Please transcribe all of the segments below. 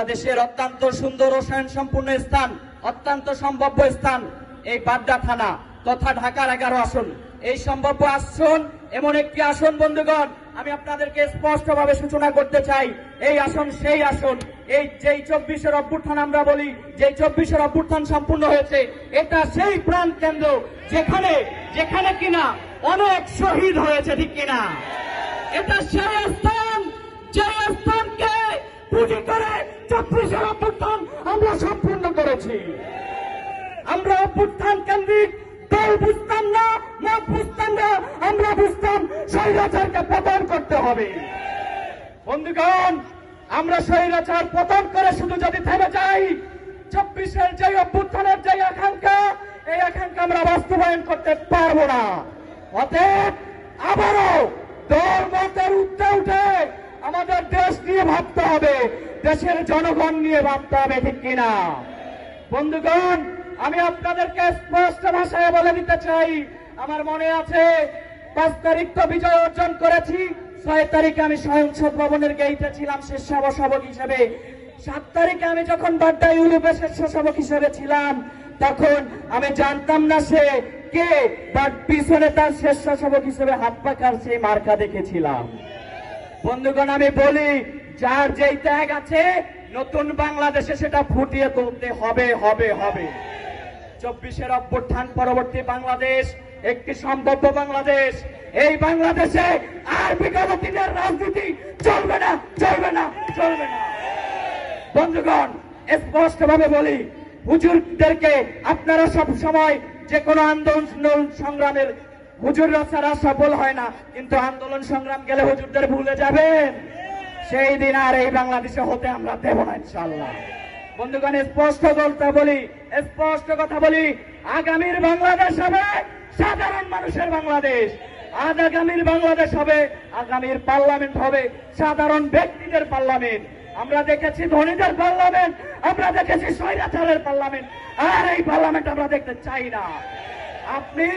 বাংলাদেশের অত্যন্ত সুন্দর ও সম্পূর্ণ স্থান, অত্যন্ত সম্ভাব্য স্থান, এই বাড্ডা থানা তথা ঢাকার এগারো আসন। এই সম্ভাব্য আসন এমন একটি আসন, বন্ধুগণ, আমি আপনাদেরকে স্পষ্টভাবে সূচনা করতে চাই। এই আসন সেই আসন। এই যেই চব্বিশের অভ্যুত্থান আমরা বলি যে চব্বিশের অভ্যুত্থান সম্পূর্ণ হয়েছে, এটা সেই প্রাণ কেন্দ্র যেখানে যেখানে কিনা অনেক শহীদ হয়েছে, ঠিক কিনা? এটা সেই স্থান যে স্থানকে পুঁজি করে চব্বিশের অভ্যুত্থান আমরা সম্পূর্ণ করেছি। আমরা অভ্যুত্থান কেন্দ্রিক দল বুঝতাম না, মত বুঝতাম না, আমরা বুঝতাম স্বৈরাচারকে পতন করতে হবে। বন্ধুগণ, আমরা স্বৈরাচার পতন করে শুধু যদি থেমে যাই, চব্বিশের যে অভ্যুত্থানের যে আকাঙ্ক্ষা, এই আকাঙ্ক্ষা আমরা বাস্তবায়ন করতে পারব না। অতএব আবারও দল মতের উঠতে উঠে আমাদের দেশ নিয়ে ভাবতে হবে। দেশের জনগণ নিয়ে ভাবতে হবে, ঠিক কিনা বন্ধুগণ, আমি আপনাদেরকে স্পষ্ট ভাষায় বলে দিতে চাই। আমার মনে আছে, পাঁচ তারিখ তো বিজয় অর্জন করেছি। ছয় তারিখে আমি সংসদ ভবনের গেইটে ছিলাম, স্বেচ্ছাসেবক হিসেবে। সাত তারিখে আমি যখন বাড্ডা ইউরোপে স্বেচ্ছাসেবক হিসেবে ছিলাম, তখন আমি জানতাম না সে কে, বাট পিছনে তার স্বেচ্ছাসেবক হিসেবে হাত পাকার সেই মার্কা দেখেছিলাম। বন্ধুগণ, আমি বলি যার যেই ত্যাগ আছে, নতুন বাংলাদেশে সেটা ফুটিয়ে তুলতে হবে হবে হবে। চব্বিশের অভ্যুত্থান, পরবর্তী বাংলাদেশ, একটি সম্ভাব্য বাংলাদেশ। এই বাংলাদেশে আর বিগত দিনের রাজনীতি চলবে না চলবে না চলবে না। বন্ধুগণ স্পষ্ট ভাবে বলি, হুজুরদেরকে আপনারা সব সময় যে কোনো আন্দোলন সংগ্রামের, হুজুররা ছাড়া সফল হয় না, কিন্তু আন্দোলন সংগ্রাম গেলে হুজুরদের ভুলে যাবেন। সেই দিন আর এই বাংলাদেশে হতে আমরা দেব না ইনশাল্লাহ বন্ধুগণ, স্পষ্ট বলতে বলি, স্পষ্ট কথা বলি, আগামীর বাংলাদেশ হবে সাধারণ মানুষের বাংলাদেশ। আজ আগামীর বাংলাদেশ হবে, আগামীর পার্লামেন্ট হবে সাধারণ ব্যক্তিদের পার্লামেন্ট। আমরা দেখেছি ধনীদের পার্লামেন্ট, আমরা দেখেছি স্বৈরাচারের পার্লামেন্ট, আর এই পার্লামেন্ট আমরা দেখতে চাই না। আপনি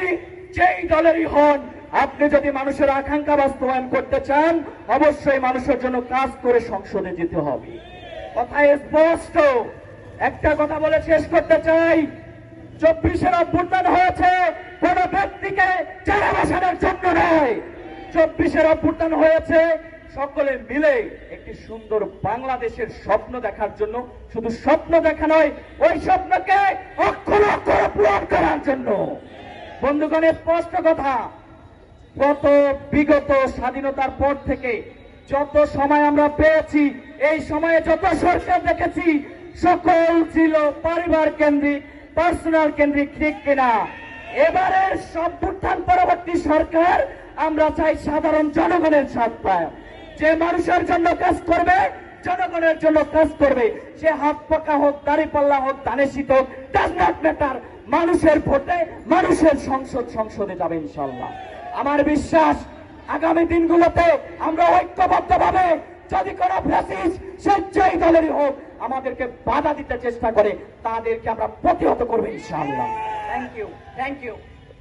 যেই দলেরই হন আপনি যদি মানুষের আকাঙ্ক্ষা বাস্তবায়ন করতে চান, অবশ্যই মানুষের জন্য কাজ করে সংসদে যেতে হবে। কথা স্পষ্ট। একটা কথা বলে শেষ করতে চাই। চব্বিশের অভ্যুত্থান হয়েছে, কোন ব্যক্তিকে চারা বসানোর জন্য নয়। চব্বিশের অভ্যুত্থান হয়েছে, সকলে মিলে একটি সুন্দর বাংলাদেশের স্বপ্ন দেখার জন্য, শুধু স্বপ্ন দেখা নয়, ওই স্বপ্নকে অক্ষর অক্ষর পূরণ করার জন্য। বন্ধুগণের স্পষ্ট কথা। গত বিগত স্বাধীনতার পর থেকে যত সময় আমরা পেয়েছি, এই সময়ে যত সরকার দেখেছি, সকল ছিল পরিবার কেন্দ্রিক পার্সোনাল কেন্দ্রিক, ঠিক কিনা? এবারের সভ্যুত্থান পরবর্তী সরকার আমরা চাই সাধারণ জনগণের সাথ পায়। যে মানুষের জন্য কাজ করবে, জনগণের জন্য কাজ করবে। সে হাত পাকা হোক, দাড়ি পাল্লা হোক, দানে শীত হোক ডাজ নট ম্যাটার মানুষের ভোটে মানুষের সংসদ সংসদে যাবে ইনশাল্লাহ আমার বিশ্বাস, আগামী দিনগুলোতে আমরা ঐক্যবদ্ধ ভাবে যদি কোনো ফ্যাসিস স্বেচ্ছাই দলেরই হোক, আমাদেরকে বাধা দিতে চেষ্টা করে, তাদেরকে আমরা প্রতিহত করব ইনশাআল্লাহ। Thank you thank you